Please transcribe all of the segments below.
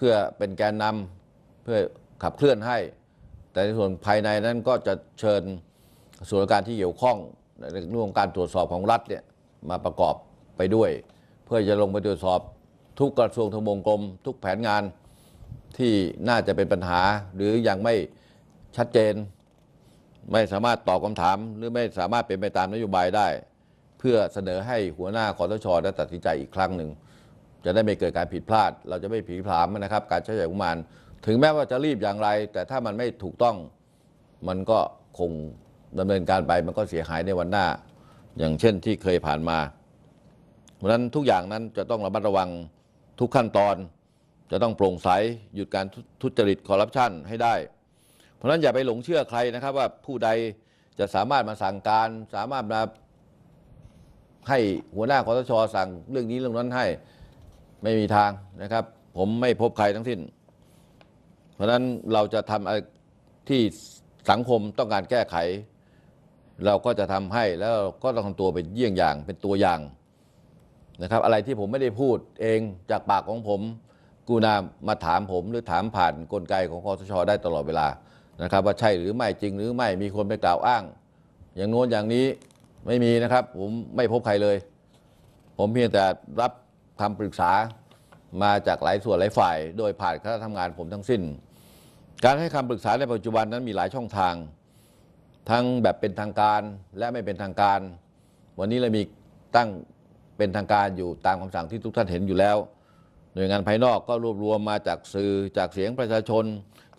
เพื่อเป็นแกนนำเพื่อขับเคลื่อนให้ แต่ในส่วนภายในนั้นก็จะเชิญส่วนการที่เกี่ยวข้องในเรื่องของการตรวจสอบของรัฐเนี่ยมาประกอบไปด้วย เพื่อจะลงไปตรวจสอบทุกกระทรวงทบวงกรม ทุกแผนงานที่น่าจะเป็นปัญหา หรือยังไม่ชัดเจน ไม่สามารถตอบคำถาม หรือไม่สามารถเป็นไปตามนโยบายได้ เพื่อเสนอให้หัวหน้าคอสชได้ตัดสินใจอีกครั้งหนึ่ง จะได้ไม่เกิดการผิดพลาด เราจะไม่ผีผลามนะครับ การใช้จ่ายงบประมาณ ถึงแม้ว่าจะรีบอย่างไร แต่ถ้ามันไม่ถูกต้องมันก็คงดำเนินการไปมันก็เสียหายในวันหน้า อย่างเช่นที่เคยผ่านมา เพราะฉะนั้นทุกอย่างนั้นจะต้องระมัดระวังทุกขั้นตอน จะต้องโปร่งใสหยุดการทุทุจริตคอร์รัปชันให้ได้ เพราะฉะนั้นอย่าไปหลงเชื่อใครนะครับ ว่าผู้ใดจะสามารถมาสั่งการ สามารถมาให้หัวหน้าคอสชสั่งเรื่องนี้เรื่องนั้นให้ ไม่มีทางนะครับ ผมไม่พบใครทั้งสิ้น เพราะฉะนั้นเราจะทำอะไรที่สังคมต้องการแก้ไข เราก็จะทำให้แล้วก็ต้องทำตัวเป็นเยี่ยงอย่างเป็นตัวอย่างนะครับ อะไรที่ผมไม่ได้พูดเองจากปากของผมกรุณามาถามผมหรือถามผ่านกลไกของคอสชได้ตลอดเวลานะครับ ว่าใช่หรือไม่จริงหรือไม่มีคนไปกล่าวอ้าง อย่างโน้นอย่างนี้ไม่มีนะครับ ผมไม่พบใครเลย ผมเพียงแต่รับ คำปรึกษามาจากหลายส่วนหลายฝ่าย โดยผ่านคณะทำงานผมทั้งสิ้น การให้คำปรึกษาในปัจจุบันนั้นมีหลายช่องทาง ทั้งแบบเป็นทางการและไม่เป็นทางการ วันนี้เรามีตั้งเป็นทางการอยู่ตามคำสั่งที่ทุกท่านเห็นอยู่แล้ว หน่วยงานภายนอกก็รวบรวมมาจากสื่อจากเสียงประชาชน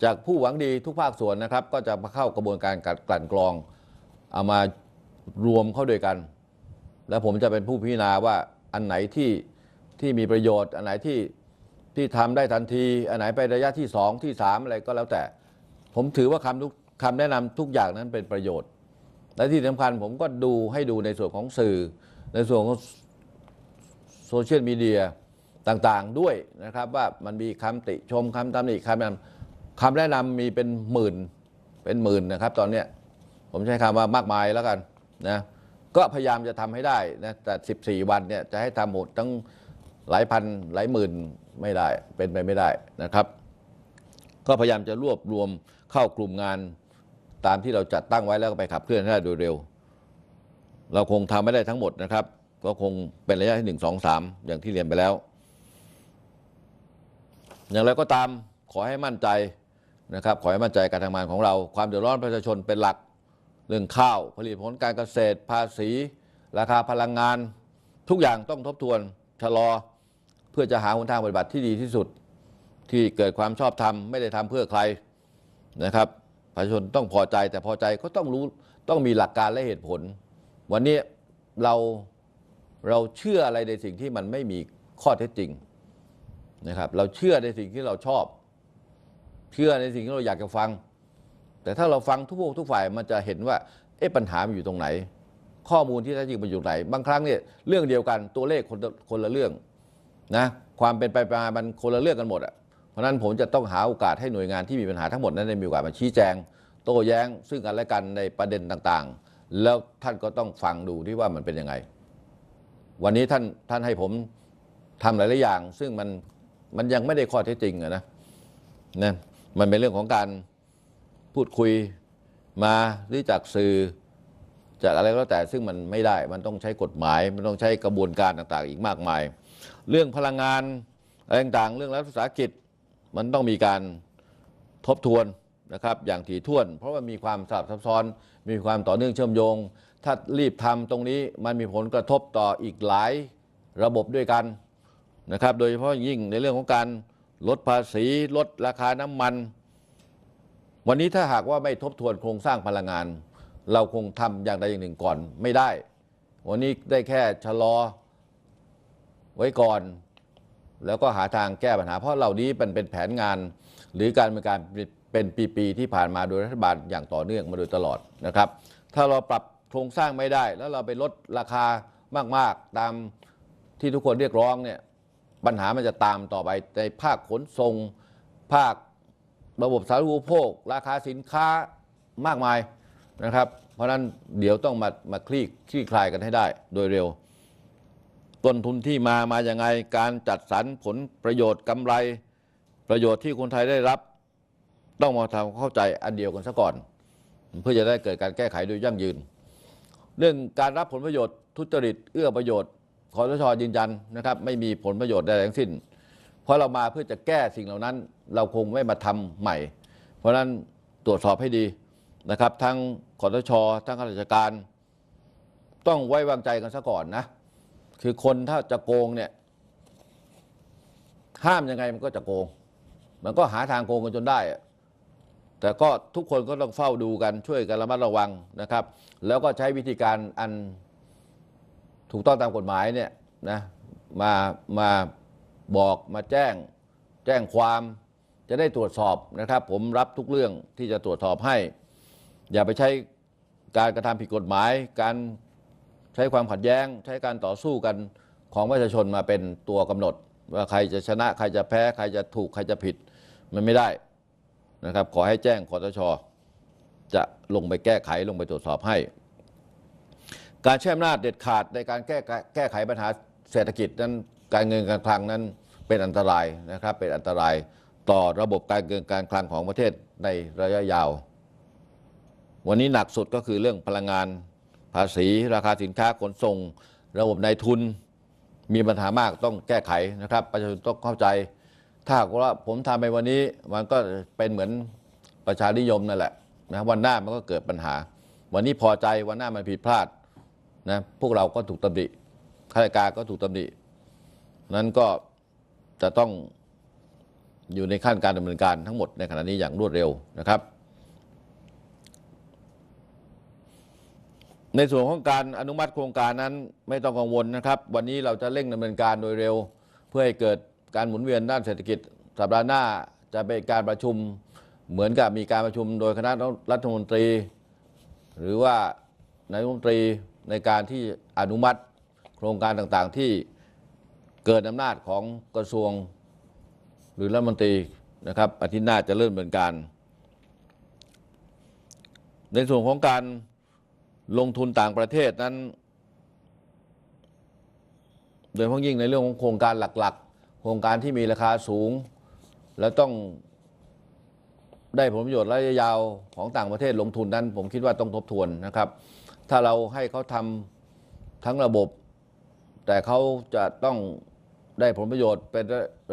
จากผู้หวังดีทุกภาคส่วนนะครับ ก็จะมาเข้ากระบวนการกัดกลั่นกรอง เอามารวมเข้าด้วยกัน แล้วผมจะเป็นผู้พิจารณาว่าอันไหนที่ ที่มีประโยชน์ อันไหนที่ที่ทำได้ทันที อันไหนไประยะที่สองที่สามอะไรก็แล้วแต่ ผมถือว่าคำทุกคำแนะนำทุกอย่างนั้นเป็นประโยชน์ และที่สำคัญผมก็ดูให้ดูในส่วนของสื่อ ในส่วนของโซเชียลมีเดียต่างๆด้วยนะครับว่ามันมีคำติชมคำตำหนิคำแนะนำคำแนะนำมีเป็นหมื่นเป็นหมื่นนะครับ ตอนเนี้ยผมใช้คำว่ามากมายแล้วกันนะก็พยายามจะทำให้ได้นะแต่ 14 วันเนี่ยจะให้ทำหมดทั้ง หลายพันหลายหมื่นไม่ได้เป็นไปไม่ได้นะครับ ก็พยายามจะรวบรวมเข้ากลุ่มงานตามที่เราจัดตั้งไว้แล้วก็ไปขับเคลื่อนให้ได้โดยเร็ว เราคงทำไม่ได้ทั้งหมดนะครับ ก็คงเป็นระยะที่หนึ่งสองสามอย่างที่เรียนไปแล้ว อย่างไรก็ตามขอให้มั่นใจนะครับ ขอให้มั่นใจการทำงานของเรา ความเดือดร้อนประชาชนเป็นหลักเรื่องข้าว ผลิตผลการเกษตร ภาษี ราคาพลังงาน ทุกอย่างต้องทบทวนชะลอ เพื่อจะหาหนทางปฏิบัติที่ดีที่สุด ที่เกิดความชอบธรรมไม่ได้ทำเพื่อใครนะครับประชาชนต้องพอใจแต่พอใจก็ต้องรู้ต้องมีหลักการและเหตุผล วันนี้เราเราเชื่ออะไรในสิ่งที่มันไม่มีข้อเท็จจริงนะครับ เราเชื่อในสิ่งที่เราชอบ เชื่อในสิ่งที่เราอยากจะฟัง แต่ถ้าเราฟังทุกพวกทุกฝ่ายมันจะเห็นว่าเอ๊ะปัญหามันอยู่ตรงไหน ข้อมูลที่แท้จริงมันอยู่ไหน บางครั้งเนี่ยเรื่องเดียวกันตัวเลขคนคนละเรื่อง นะความเป็นไปมามันคนละเรื่องกันหมดอะเพราะฉะนั้นผมจะต้องหาโอกาสให้หน่วยงานที่มีปัญหาทั้งหมดนั้นได้มีโอกาสมาชี้แจง โต้แย้ง ซึ่งกันและกันในประเด็นต่างๆ แล้วท่านก็ต้องฟังดูที่ว่ามันเป็นยังไง วันนี้ท่านท่านให้ผมทำหลายๆอย่าง ซึ่งมันมันยังไม่ได้ข้อเท็จจริงอะนะนะมันเป็นเรื่องของการพูดคุยมาหรือจากสื่อจากอะไรก็แล้วแต่ซึ่งมันไม่ได้ มันต้องใช้กฎหมาย มันต้องใช้กระบวนการต่างๆ อีกมากมาย เรื่องพลังงานอะไรต่างๆเรื่องรัฐวิสาหกิจมันต้องมีการทบทวนนะครับอย่างถี่ถ้วน เพราะว่ามีความสลับซับซ้อน มีความต่อเนื่องเชื่อมโยง ถ้ารีบทำตรงนี้มันมีผลกระทบต่ออีกหลายระบบด้วยกันนะครับโดยเฉพาะยิ่งในเรื่องของการลดภาษีลดราคาน้ำมัน วันนี้ถ้าหากว่าไม่ทบทวนโครงสร้างพลังงาน เราคงทำอย่างใดอย่างหนึ่งก่อนไม่ได้ วันนี้ได้แค่ชะลอ ไว้ก่อน แล้วก็หาทางแก้ปัญหา เพราะเหล่านี้เป็นเป็นแผนงาน หรือการเป็นการเป็นปีๆที่ผ่านมาโดยรัฐบาลอย่างต่อเนื่องมาโดยตลอดนะครับ ถ้าเราปรับโครงสร้างไม่ได้ แล้วเราไปลดราคามากๆตามที่ทุกคนเรียกร้องเนี่ยปัญหามันจะตามต่อไปในภาคขนส่งภาคระบบสาธารณูปโภค ราคาสินค้ามากมายนะครับ เพราะฉะนั้นเดี๋ยวต้องมามาคลี่คลี่คลายกันให้ได้โดยเร็ว ต้นทุนที่มามาอย่างไง การจัดสรรผลประโยชน์กำไร ประโยชน์ที่คนไทยได้รับ ต้องมาทำความเข้าใจอันเดียวกันซะก่อน เพื่อจะได้เกิดการแก้ไขโดยยั่งยืน เรื่องการรับผลประโยชน์ทุจริตเอื้อประโยชน์คอสชยืนยันนะครับ ไม่มีผลประโยชน์ใดทั้งสิ้น เพราะเรามาเพื่อจะแก้สิ่งเหล่านั้น เราคงไม่มาทำใหม่ เพราะฉะนั้นตรวจสอบให้ดีนะครับ ทั้งคอสชทั้งข้าราชการ ต้องไว้วางใจกันซะก่อนนะ คือคนถ้าจะโกงเนี่ย ห้ามยังไงมันก็จะโกง มันก็หาทางโกงกันจนได้ แต่ก็ทุกคนก็ต้องเฝ้าดูกันช่วยกันระมัดระวังนะครับ แล้วก็ใช้วิธีการอันถูกต้องตามกฎหมายเนี่ยนะมามาบอกมาแจ้ง แจ้งความจะได้ตรวจสอบนะครับ ผมรับทุกเรื่องที่จะตรวจสอบให้ อย่าไปใช้การกระทำผิดกฎหมาย การ ช้ความขัดแย้ง ใช้การต่อสู้กันของประชาชนมาเป็นตัวกำหนด ว่าใครจะชนะใครจะแพ้ ใครจะถูกใครจะผิดมันไม่ได้นะครับ ขอให้แจ้งคอตชจะลงไปแก้ไขลงไปตรวจสอบให้ การใช้อำนาจเด็ดขาดในการแก้แก้ไขปัญหาเศรษฐกิจนั้นการเงินการคลังนั้นเป็นอันตรายนะครับ เป็นอันตรายต่อระบบการเงินการคลังของประเทศในระยะยาว วันนี้หนักสุดก็คือเรื่องพลังงาน ภาษีราคาสินค้าขนส่ง ระบบนายทุนมีปัญหามากต้องแก้ไขนะครับ ประชาชนต้องเข้าใจ ถ้าหากว่าผมทำไปวันนี้มันก็เป็นเหมือนประชานิยมนั่นแหละนะวันหน้ามันก็เกิดปัญหา วันนี้พอใจวันหน้ามันผิดพลาดนะพวกเราก็ถูกตำหนิข้าราชการก็ถูกตำหนินั้นก็จะต้องอยู่ในขั้นการดำเนินการทั้งหมดในขณะนี้อย่างรวดเร็วนะครับ ในส่วนของการอนุมัติโครงการนั้นไม่ต้องกังวลนะครับ วันนี้เราจะเร่งดำเนินการโดยเร็ว เพื่อให้เกิดการหมุนเวียนด้านเศรษฐกิจสัปดาห์หน้าจะเป็นการประชุมเหมือนกับมีการประชุมโดยคณะรัฐมนตรี หรือว่านายกรัฐมนตรีในการที่อนุมัติโครงการต่างๆ ที่เกิดอำนาจของกระทรวงหรือรัฐมนตรีนะครับอาทิตย์หน้าจะเริ่มดำเนินการ ในส่วนของการ ลงทุนต่างประเทศนั้น โดยเฉพาะยิ่งในเรื่องของโครงการหลักๆ โครงการที่มีราคาสูง และต้องได้ผลประโยชน์ระยะยาวของต่างประเทศลงทุนนั้น ผมคิดว่าต้องทบทวนนะครับ ถ้าเราให้เขาทำทั้งระบบ แต่เขาจะต้องได้ผลประโยชน์เป็น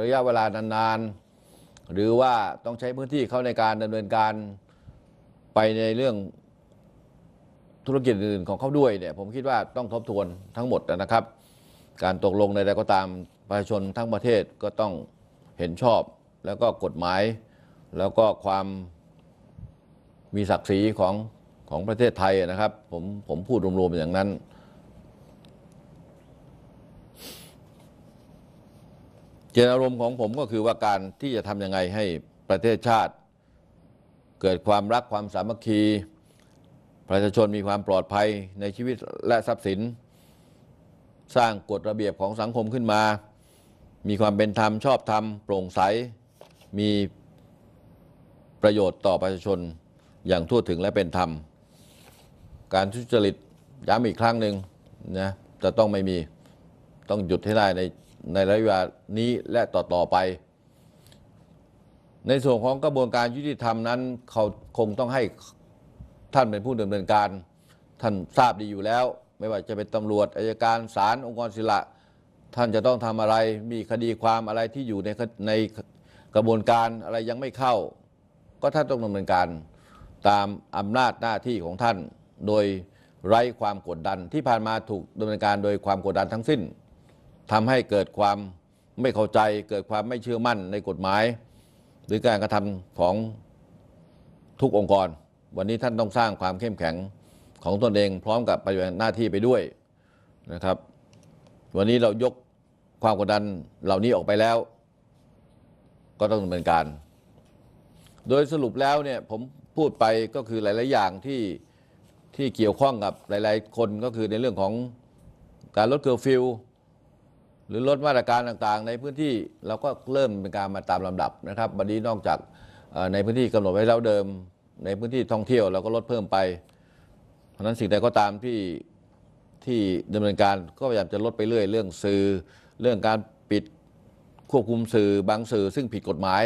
ระยะเวลานานๆ หรือว่าต้องใช้พื้นที่เขาในการดำเนินการไปในเรื่อง ธุรกิจอื่นของเขาด้วยเนี่ยผมคิดว่าต้องทบทวนทั้งหมดนะครับ การตกลงในใดก็ตามประชาชนทั้งประเทศก็ต้องเห็นชอบ แล้วก็กฎหมาย แล้วก็ความมีศักดิ์ศรีของของประเทศไทยนะครับ ผมผมพูดรวมๆอย่างนั้นเจตนารมณ์ของผมก็คือว่าการที่จะทำยังไงให้ประเทศชาติ เกิดความรักความสามัคคี ประชาชนมีความปลอดภัยในชีวิตและทรัพย์สิน สร้างกฎระเบียบของสังคมขึ้นมา มีความเป็นธรรมชอบธรรมโปร่งใส มีประโยชน์ต่อประชาชนอย่างทั่วถึงและเป็นธรรม การทุจริตย้ำอีกครั้งหนึ่งนะจะต้องไม่มีต้องหยุดให้ได้ในในระยะเวลานี้และต่อต่อไป ในส่วนของกระบวนการยุติธรรมนั้นเขาคงต้องให้ ท่านเป็นผู้ดำเนินการ ท่านทราบดีอยู่แล้ว ไม่ว่าจะเป็นตำรวจอายการศาลองค์กรศิละ ท่านจะต้องทำอะไรมีคดีความอะไรที่อยู่ในในกระบวนการอะไรยังไม่เข้า ก็ท่านต้องดำเนินการตามอำนาจหน้าที่ของท่าน โดยไร้ความกดดันที่ผ่านมาถูกดำเนินการโดยความกดดันทั้งสิ้นทำให้เกิดความไม่เข้าใจ เกิดความไม่เชื่อมั่นในกฎหมาย หรือการกระทำของทุกองค์กร วันนี้ท่านต้องสร้างความเข้มแข็งของตนเอง พร้อมกับปฏิบัติหน้าที่ไปด้วยนะครับ วันนี้เรายกความกดดันเหล่านี้ออกไปแล้ว ก็ต้องดำเนินการ โดยสรุปแล้วเนี่ยผมพูดไปก็คือหลาย ๆ อย่างที่ที่เกี่ยวข้องกับหลาย ๆ คนก็คือในเรื่องของการลดเคอร์ฟิวหรือลดมาตรการต่าง ๆ ในพื้นที่เราก็เริ่มเป็นการมาตามลำดับนะครับ วันนี้นอกจากในพื้นที่กำหนดไว้แล้วเดิม ในพื้นที่ท่องเที่ยวเราก็ลดเพิ่มไป เพราะนั้นสิ่งใดก็ตามที่ที่ดำเนินการก็พยายามจะลดไปเรื่อยเรื่องสื่อเรื่องการปิดควบคุมสื่อบางสื่อซึ่งผิดกฎหมาย